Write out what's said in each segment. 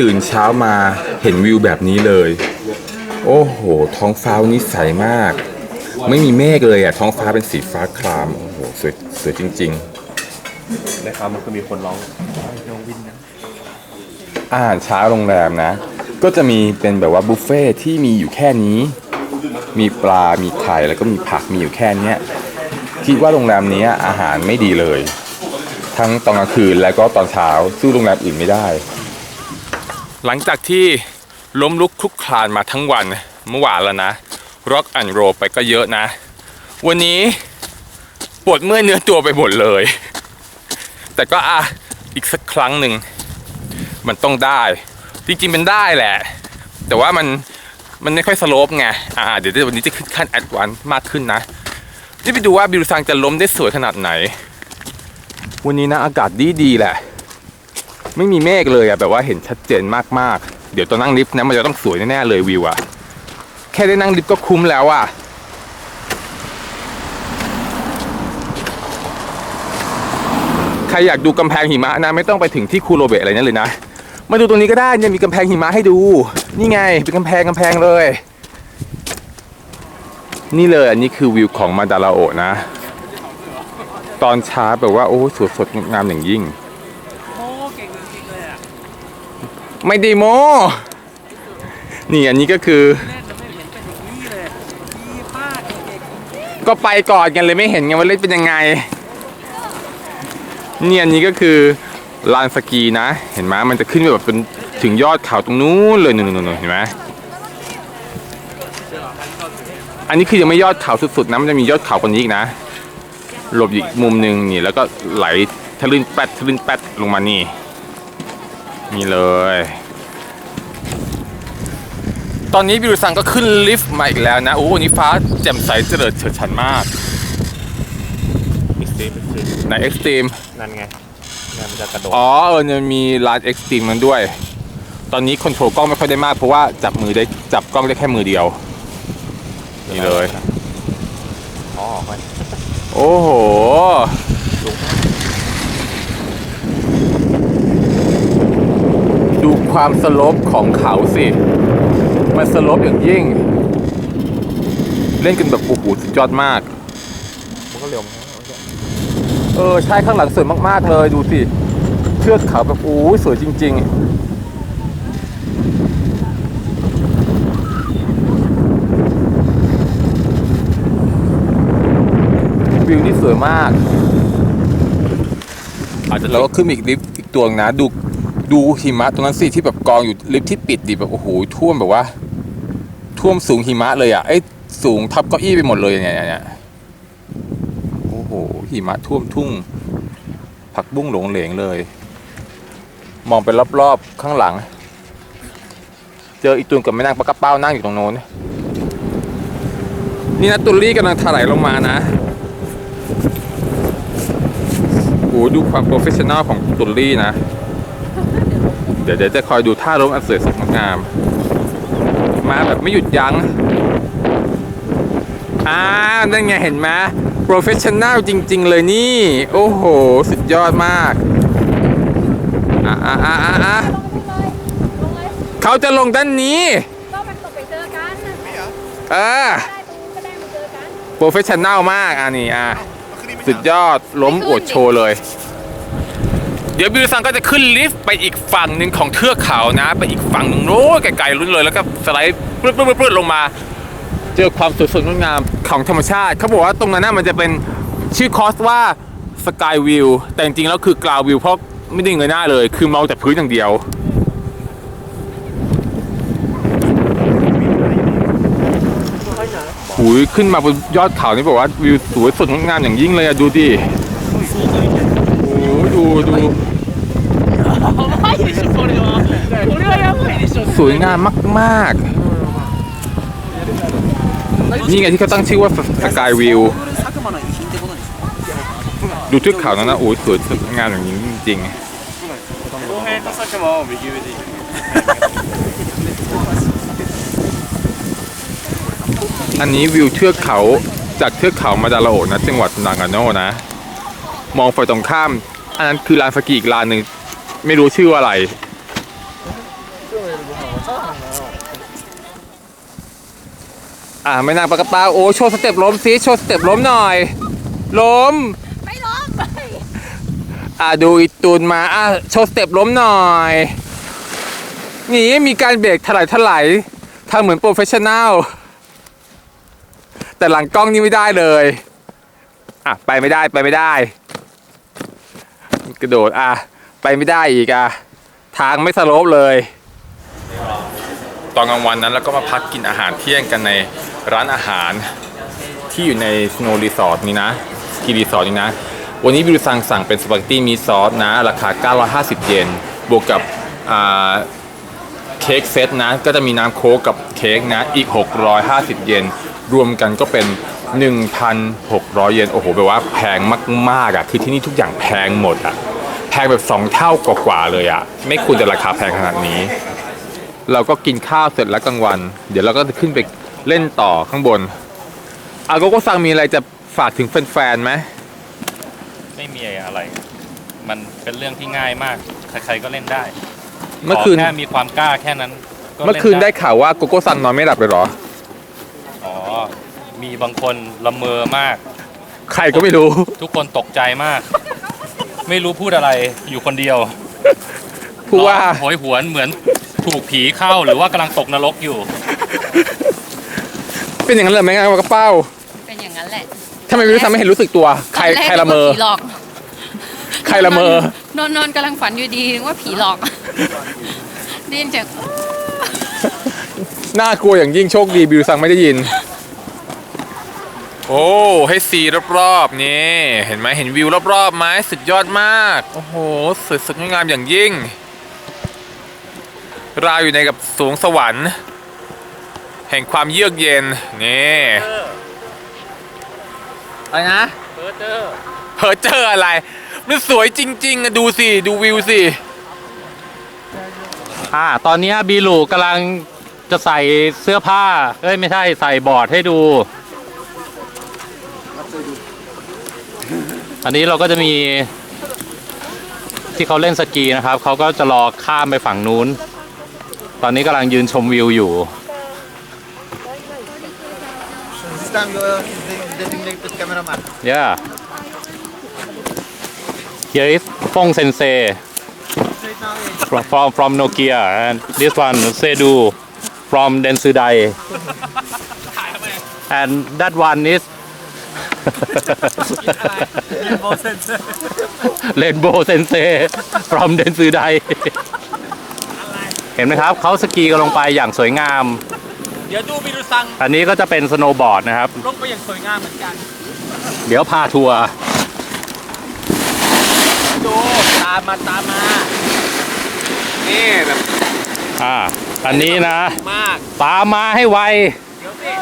ตื่นเช้ามาเห็นวิวแบบนี้เลย โอ้โห ท้องฟ้าวันนี้ใสมาก ไม่มีเมฆเลยอะ ท้องฟ้าเป็นสีฟ้าคราม โอ้โห สวยสวยจริงนะครับมันก็มีคนร้องน้องวินนะๆอาหารเช้าโรงแรมนะ ก็จะมีเป็นแบบว่าบุฟเฟ่ที่มีอยู่แค่นี้ มีปลา มีไข่ แล้วก็มีผัก มีอยู่แค่เนี้ยคิดว่าโรงแรมนี้อาหารไม่ดีเลย ทั้งตอนกลางคืนแล้วก็ตอนเช้าสู้โรงแรมอื่นไม่ได้ หลังจากที่ล้มลุกคลุกคลานมาทั้งวันเมื่อวานแล้วนะร็อกอันโรไปก็เยอะนะ วันนี้ปวดเมื่อยเนื้อตัวไปหมดเลย แต่ก็อะอีกสักครั้งหนึ่งมันต้องได้ จริงๆมันได้แหละ แต่ว่ามันมันไม่ค่อยสโลปไงอ่าเดี๋ยววันนี้จะขึ้นขั้นแอดวานซ์มากขึ้นนะนี่ไปดูว่าบิวซังจะล้มได้สวยขนาดไหน วันนี้นะอากาศดีดีๆแหละ ไม่มีเมฆเลยอะแบบว่าเห็นชัดเจนมากๆ เดี๋ยวตอนนั่งลิฟต์นะมันจะต้องสวยแน่ๆเลยวิวอะแค่ได้นั่งลิฟต์ก็คุ้มแล้วอะใครอยากดูกำแพงหิมะนะ ไม่ต้องไปถึงที่คูโรเบะอะไรนั่นเลยนะ มาดูตรงนี้ก็ได้เนี่ยมีกำแพงหิมะให้ดู นี่ไงเป็นกำแพงกำแพงเลย นี่เลยอันนี้คือวิวของมาดาลาโอนะ ตอนเช้าแบบว่าโอ้สวยสดงดงามอย่างยิ่ง โอ้เก่งจริงๆเลยอะ ไม่ได้โมนี่อันนี้ก็คือ ก็ไปก่อนกันเลยไม่เห็นไงว่าเล่นเป็นยังไงเนี่ยอันนี้ก็คือลานสกีนะ เห็นไหมมันจะขึ้นไปแบบเป็นถึงยอดเขาตรงนู้นเลยนู่นๆเห็นไหมอันนี้คือยังไม่ยอดเขาสุดๆนะมันจะมียอดเขากว่านี้อีกนะหลบอีกมุมหนึ่งนี่แล้วก็ไหลทะลึ่งแป๊ดทะลึ่งแป๊ดลงมานี่ นี่เลย ตอนนี้บิวซังก็ขึ้นลิฟต์มาอีกแล้วนะโอ้โหวันนี้ฟ้าแจ่มใสเจริญเฉิดฉันมากอีกซีเป็นซีในเอ็กซ์ตรีมนั่นไงนั่นมันจะกระโดดอ๋อเออเนี่ยมีร้านเอ็กซ์ตรีมมันด้วย ตอนนี้คอนโทรลกล้องไม่ค่อยได้มากเพราะว่าจับมือได้จับกล้องได้แค่มือเดียว นี่เลย อ๋อไปโอ้โห ดูความสโลปของเขาสิ มันสโลปอย่างยิ่ง เล่นกันแบบโอ้โหสุดยอดมาก มันก็เร็วมั้งเออ ใช่ข้างหลังสวยมากๆเลยดูสิ เชือกเขาแบบโอ้ยสวยจริง ๆวิวนี่สวยมากอาจจะเราก็ขึ้นมาอีกลิฟต์อีกตัวนึงนะดู ดูหิมะตรงนั้นสิที่แบบกองอยู่ลิฟที่ปิดดิแบบโอ้โหท่วมแบบว่า ท่วมสูงหิมะเลยอะไอ้สูงทับเก้าอี้ไปหมดเลยเนี่ยเนี่ยโอ้โหหิมะท่วมทุ่ง ผักบุ้งหลงเหลงเลย มองไปรอบๆข้างหลัง เจออีตุนกับแม่นางปลากระเป้านั่งอยู่ตรงโน้นนี่นะตุลลี่กำลังถลายลงมานะโอ้ดูความโปรเฟชชั่นอลของตุลลี่นะ ดี๋ยวเดี๋ยวจะคอยดูท่าล้มอันสวยสดงาม มาแบบไม่หยุดยัง้งอ่านั่นไงเห็นไหมโปรเฟชชั่นแนลจริง ๆ เลยนี่ โอ้โห สุดยอดมากอ่าอ่าอ่าอ่าอ่าลงเลยลงเลยเขาจะลงด้านนี้ก็มันตกไปเจอกันไม่เหรอเออได้ตรงนี้ก็ได้มาเจอกันโปรเฟชชั่นแนลมาก อะนี่อะสุดยอดล้มอวดโชว์เลย เดี๋ยวบิวซังก็จะขึ้นลิฟต์ไปอีกฝั่งหนึ่งของเทือกเขานะ ไปอีกฝั่งหนึ่งโน้ไกลๆลุ้นเลยแล้วก็สไลด์ปลื้ดปลื้ดปลื้ดลงมา เจอความสวยสดงดงามของธรรมชาติเขาบอกว่าตรงนั้นน่ะมันจะเป็นชื่อคอสว่าสกายวิวแต่จริงๆแล้วคือกราววิวเพราะไม่ได้เงยหน้าเลย คือมองแต่พื้นอย่างเดียวหูยขึ้นมาบนยอดเขานี่บอกว่าวิวสวยสดงดงามอย่างยิ่งเลยอะดูดิโอ้ โหดูดู これはこれはやばいでしょ สวยงามมากๆ นี่ไงที่เขาตั้งชื่อว่าสกายวิว 佐久間の遺品ってことですか ดูเทือกเขานั้นนะโอ้ยสวยสดงามอย่างนี้จริง 公平と佐久間を右上でいいๆ อันนี้วิวเทือกเขาจากเทือกเขามาดาราโอะนะจังหวัดนางาโน่นะ มองไปตรงข้าม อันนั้นคือลานสกีอีกลานหนึ่ง ไม่รู้ชื่ออะไร อ่าไม่นางปากกะตาโอ้โชว์สเต็ปล้มซิโชว์สเต็ปล้มหน่อย ล้ม ไม่ล้มไปอ่าดูอีตูนมาอ่าโชว์สเต็ปล้มหน่อยนี่มีการเบรกถลายถลายทำเหมือนโปรเฟชชั่นแนลแต่หลังกล้องนี่ไม่ได้เลย อะ ไปไม่ได้ไปไม่ได้ กระโดดอะ ไปไม่ได้อีกอะทางไม่สโลปเลย ตอนกลางวันนั้นแล้วก็มาพักกินอาหารเที่ยงกันในร้านอาหารที่อยู่ใน Snow Resort นี่นะสกีรีสอร์ทนี่นะ วันนี้บิวสั่งสั่งเป็นสปาเกตตี้มีซอสนะ ราคา 950 เยน บวกกับเค้กเซตนะ ก็จะมีน้ำโค้กกับเค้กนะ อีก 650 เยน รวมกันก็เป็น 1,600 เยน โอ้โหแปลว่าแพงมากๆอะ คือที่นี่ทุกอย่างแพงหมดอะ งแบบ 2 เท่ากว่าๆเลยอะไม่ควรจะราคาแพงขนาดนี้ เราก็กินข้าวเสร็จแล้วกลางวัน เดี๋ยวเราก็จะขึ้นไปเล่นต่อข้างบนอาโกโกซังมีอะไรจะฝากถึงแฟนๆไหมไม่มีอะไร มันเป็นเรื่องที่ง่ายมาก ใครๆก็เล่นได้เมื่อคืนขแค่มีความกล้าแค่นั้นก็ล่เมื่อคืนได้ข่าวว่าโกโกซังนอนไม่หลับเลยเหรอ อ๋อ มีบางคนละเมอมาก ใครก็ไม่รู้ ทุกคนตกใจมาก ไม่รู้พูดอะไรอยู่คนเดียวพูดว่าร้องโหยหวนเหมือนถูกผีเข้าหรือว่ากำลังตกนรกอยู่ เป็นอย่างนั้นเลยไหมงานกระเป้าเป็นอย่างนั้นแหละทำไมไม่รู้ทำไม่เห็นรู้สึกตัว ใครตอนแกใครละเมอนึกว่าผีหลอกใครละเมอ นอนนอนกำลังฝันอยู่ดีนึกว่าผีหลอกได้ยินเสียงน่ากลัวอย่างยิ่งโชคดีบิวซังไม่ได้ยิน โอ้ให้สีรอบๆนี่เห็นไหมเห็นวิวรอบๆไหมสุดยอดมาก โอ้โหสวยสดงดงามอย่างยิ่ง ราวอยู่ในกับสวงสวรรค์ แห่งความเยือกเย็นนี่อะไรนะเออเจอเพอเจออะไรมันสวยจริงๆอะดูสิ ดูวิวสิอ่าตอนนี้บีลูกำลังจะใส่เสื้อผ้า เอ้ยไม่ใช่ใส่บอร์ดให้ดู อันนี้เราก็จะมีที่เขาเล่นสกีนะครับ เขาก็จะรอข้ามไปฝั่งนู้น ตอนนี้กำลังยืนชมวิวอยู่ This time you are the designated cameraman. Yeah Here is Fong Sensei from, from, from Nokia and this one Sedu from Densudai and that one is Rainbow Sensei from Densudai เห็นไหมครับ เขาสกีกันลงไปอย่างสวยงาม เดี๋ยวดูบิดูซังอันนี้ก็จะเป็นสโนว์บอร์ดนะครับ ลงไปอย่างสวยงามเหมือนกัน เดี๋ยวพาทัวร์ดูตามมาตามมา นี่แบบอ่าอันนี้นะ มาก ตามมาให้ไว เดี๋ยวสิ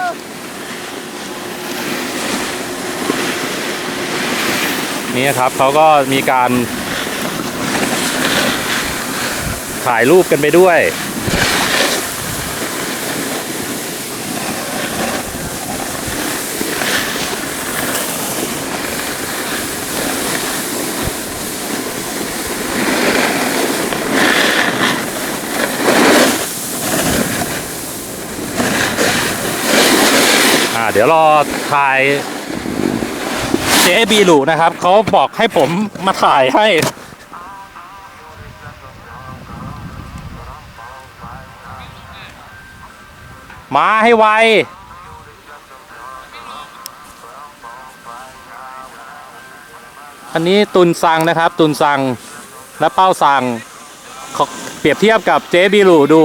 นี่นะครับเขาก็มีการถ่ายรูปกันไปด้วยอ่าเดี๋ยวรอถ่าย เจ๊บีหลูนะครับเขาบอกให้ผมมาถ่ายให้ มาให้ไว อันนี้ตุนซังนะครับ ตุนซังและเป้าซังเขาเปรียบเทียบกับเจ๊บีหลูดู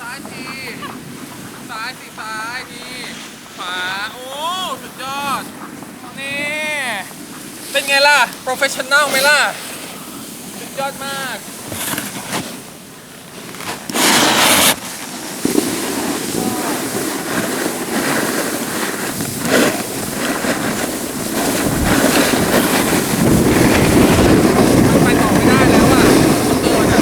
ซ้ายทีซ้ายสิซ้ายดีขวา โอ้ สุดยอด นี่ เป็นไงล่ะ โปรเฟชชั่นแนลไหมล่ะ สุดยอดมาก ไปต่อไม่ได้แล้วอะโดนอะ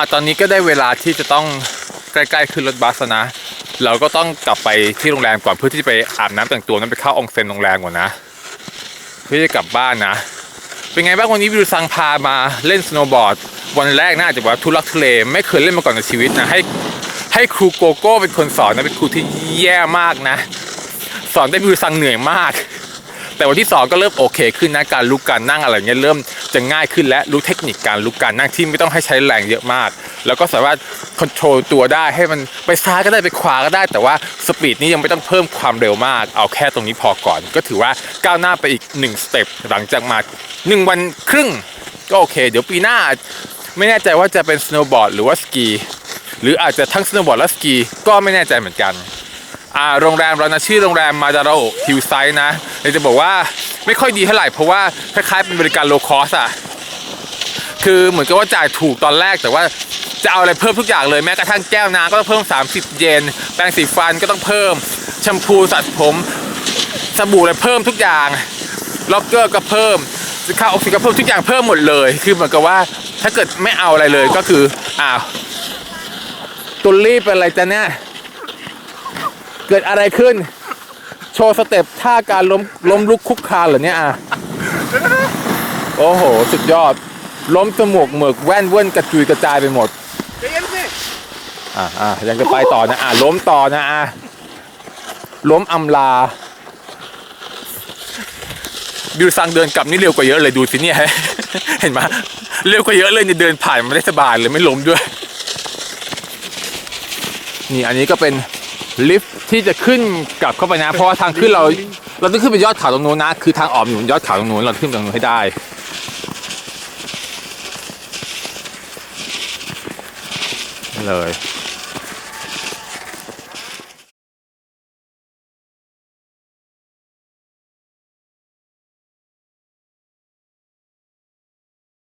อะตอนนี้ก็ได้เวลาที่จะต้องใกล้ๆขึ้นรถบัสนะ เราก็ต้องกลับไปที่โรงแรมก่อนเพื่อที่จะไปอาบน้ำแต่งตัวนั้นไปเข้าอองเซ็นโรงแรมก่อนนะ เพื่อจะกลับบ้านนะ เป็นไงบ้างวันนี้วิวซังพามาเล่นสโนว์บอร์ดวันแรกน่าจะว่าทุลักทุเลไม่เคยเล่นมาก่อนในชีวิตนะให้ให้ครูโกโก้เป็นคนสอนนะเป็นครูที่แย่มากนะ สอนได้วิวซังเหนื่อยมาก แต่วันที่สองก็เริ่มโอเคขึ้นนะการลุกการนั่งอะไรเงี้ยเริ่มจะง่ายขึ้นและรู้เทคนิคการลุกการนั่งที่ไม่ต้องให้ใช้แรงเยอะมาก แล้วก็สามารถค o n t r o l ตัวได้ให้มันไปซ้ายก็ได้ไปขวาก็ได้ แต่ว่าสปีดนี้ยังไม่ต้องเพิ่มความเร็วมากเอาแค่ตรงนี้พอก่อน ก็ถือว่าก้าวหน้าไปอีก1สเต็ปหลังจากมา 1 วันครึ่งก็โอเค เดี๋ยวปีหน้าไม่แน่ใจว่าจะเป็นสโนว์บอร์ดหรือว่าสกีหรืออาจจะทั้งสโนว์บอร์ดและสกีก็ไม่แน่ใจเหมือนกัน โรงแรมเรานะชื่อโรงแรมมาดาโรฮิลไซด์นะเดี๋ยจะบอกว่าไม่ค่อยดีเท่าไหร่เพราะว่าคล้ายๆเป็นบริการโลคอสอะคือเหมือนกับว่าจ่ายถูกตอนแรกแต่ว่าจะเอาอะไรเพิ่มทุกอย่างเลยแม้กระทั่งแก้วน้ำก็ต้องเพิ่ม 30 เยนแปรงสีฟันก็ต้องเพิ่มแชมพูสระผมสบู่อะไรเพิ่มทุกอย่างล็อกเกอร์ก็เพิ่มค่าออกซิเจนเพิ่มทุกอย่างเพิ่มหมดเลย คือเหมือนกับว่าถ้าเกิดไม่เอาอะไรเลยก็คืออ้าวตุลลี่เป็นอะไรจ๊ะเนี่ย เกิดอะไรขึ้น โชว์สเต็ปท่าการล้มล้มลุกคุกคานเหรอเนี่ยอะโอ้โห สุดยอด ล้มจมูกเหมือกแว่นเว้นกระจุยกระจายไปหมดอะอะยังจะไปต่อนะอะล้มต่อนะอะล้มอำลาบิวซังเดินกลับนี่เร็วกว่าเยอะเลยดูสิเนี่ยเห็นไหมเร็วกว่าเยอะเลยเนี่ยเดินผ่านมาได้สบายเลยไม่ล้มด้วย นี่อันนี้ก็เป็น ลิฟท์ที่จะขึ้นกลับเข้าไปนะ เพราะว่าทางขึ้นเรา เราต้องขึ้นไปยอดเขาตรงนู้นนะ คือทางออกอยู่บนยอดเขาตรงนู้นเราขึ้นตรงนู้นให้ได้เลย